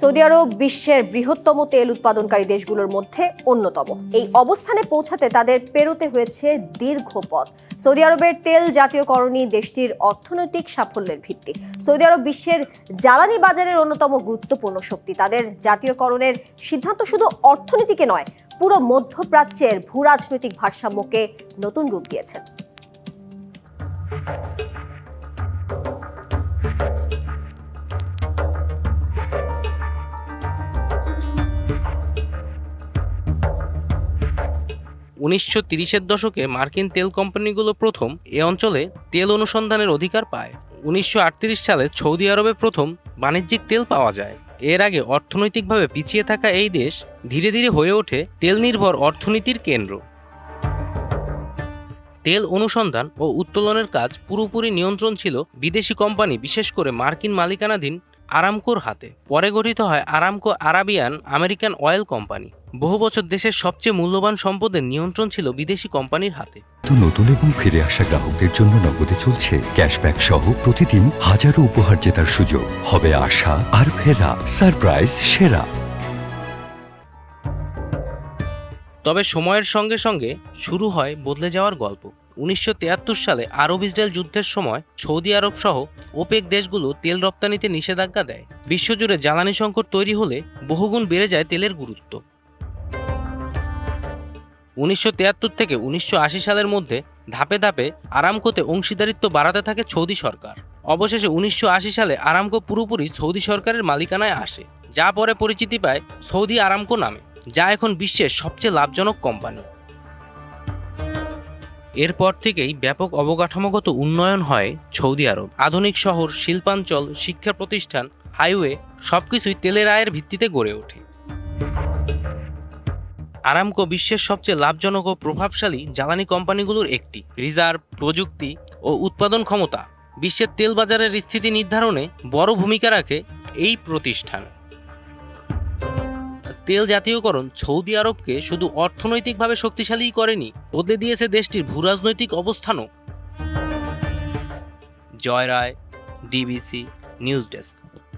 Saudi আরব বিশ্বের বৃহত্তম তেল উৎপাদনকারী দেশগুলোর মধ্যে অন্যতম। এই অবস্থানে পৌঁছাতে তাদের পেরোতে হয়েছে দীর্ঘ পথ। সৌদি আরবের তেল জাতীয়করণই দেশটির অর্থনৈতিক সাফল্যের ভিত্তি। সৌদি আরব বিশ্বের জ্বালানি বাজারের অন্যতম গুরুত্বপূর্ণ শক্তি। তাদের জাতীয়করণের সিদ্ধান্ত শুধু অর্থনীতিকে নয়, পুরো মধ্যপ্রাচ্যের ভূ রাজনৈতিক ভারসাম্যকে নতুন রূপ দিয়েছে। উনিশশো তিরিশের দশকে মার্কিন তেল কোম্পানিগুলো প্রথম এ অঞ্চলে তেল অনুসন্ধানের অধিকার পায়। উনিশশো আটত্রিশ সালে সৌদি আরবে প্রথম বাণিজ্যিক তেল পাওয়া যায়। এর আগে অর্থনৈতিকভাবে পিছিয়ে থাকা এই দেশ ধীরে ধীরে হয়ে ওঠে তেল নির্ভর অর্থনীতির কেন্দ্র। তেল অনুসন্ধান ও উত্তোলনের কাজ পুরোপুরি নিয়ন্ত্রণ ছিল বিদেশি কোম্পানি, বিশেষ করে মার্কিন মালিকানাধীন আরামকোর হাতে। পরে গঠিত হয় Aramco Arabian American oil company. বহু বছর দেশের সবচেয়ে মূল্যবান সম্পদের নিয়ন্ত্রণ ছিল বিদেশি কোম্পানির হাতে। তো নতুন এবং ফিরে আসা গ্রাহকদের জন্য নগদে চলছে ক্যাশব্যাক সহ প্রতিদিন হাজারো উপহার জেতার সুযোগ। হবে আশা আর ফেরা সারপ্রাইজ সেরা। তবে সময়ের সঙ্গে সঙ্গে শুরু হয় বদলে যাওয়ার গল্প। উনিশশো তিয়াত্তর সালে আরব ইসরায়েল যুদ্ধের সময় সৌদি আরব সহ ওপেক দেশগুলো তেল রপ্তানিতে নিষেধাজ্ঞা দেয়। বিশ্বজুড়ে জ্বালানি সংকট তৈরি হলে বহুগুণ বেড়ে যায় তেলের গুরুত্ব। উনিশশো তিয়াত্তর থেকে উনিশশো আশি সালের মধ্যে ধাপে ধাপে আরামকোতে অংশীদারিত্ব বাড়াতে থাকে সৌদি সরকার। অবশেষে উনিশশো আশি সালে আরামকো পুরোপুরি সৌদি সরকারের মালিকানায় আসে, যা পরে পরিচিতি পায় সৌদি আরামকো নামে, যা এখন বিশ্বের সবচেয়ে লাভজনক কোম্পানি। এরপর থেকেই ব্যাপক অবকাঠামোগত উন্নয়ন হয় সৌদি আরব। আধুনিক শহর, শিল্পাঞ্চল, শিক্ষা প্রতিষ্ঠান, হাইওয়ে সবকিছুই তেলের আয়ের ভিত্তিতে গড়ে ওঠে। আরামকো বিশ্বের সবচেয়ে লাভজনক ও প্রভাবশালী জ্বালানি কোম্পানিগুলোর একটি। রিজার্ভ, প্রযুক্তি ও উৎপাদন ক্ষমতা বিশ্বের তেল বাজারের স্থিতি নির্ধারণে বড় ভূমিকা রাখে এই প্রতিষ্ঠান। তেল জাতীয়করণ সৌদি আরবকে শুধু অর্থনৈতিকভাবে শক্তিশালী করেনি, বদলে দিয়েছে দেশটির ভূরাজনৈতিক অবস্থানও। Joy Roy, DBC, news desk.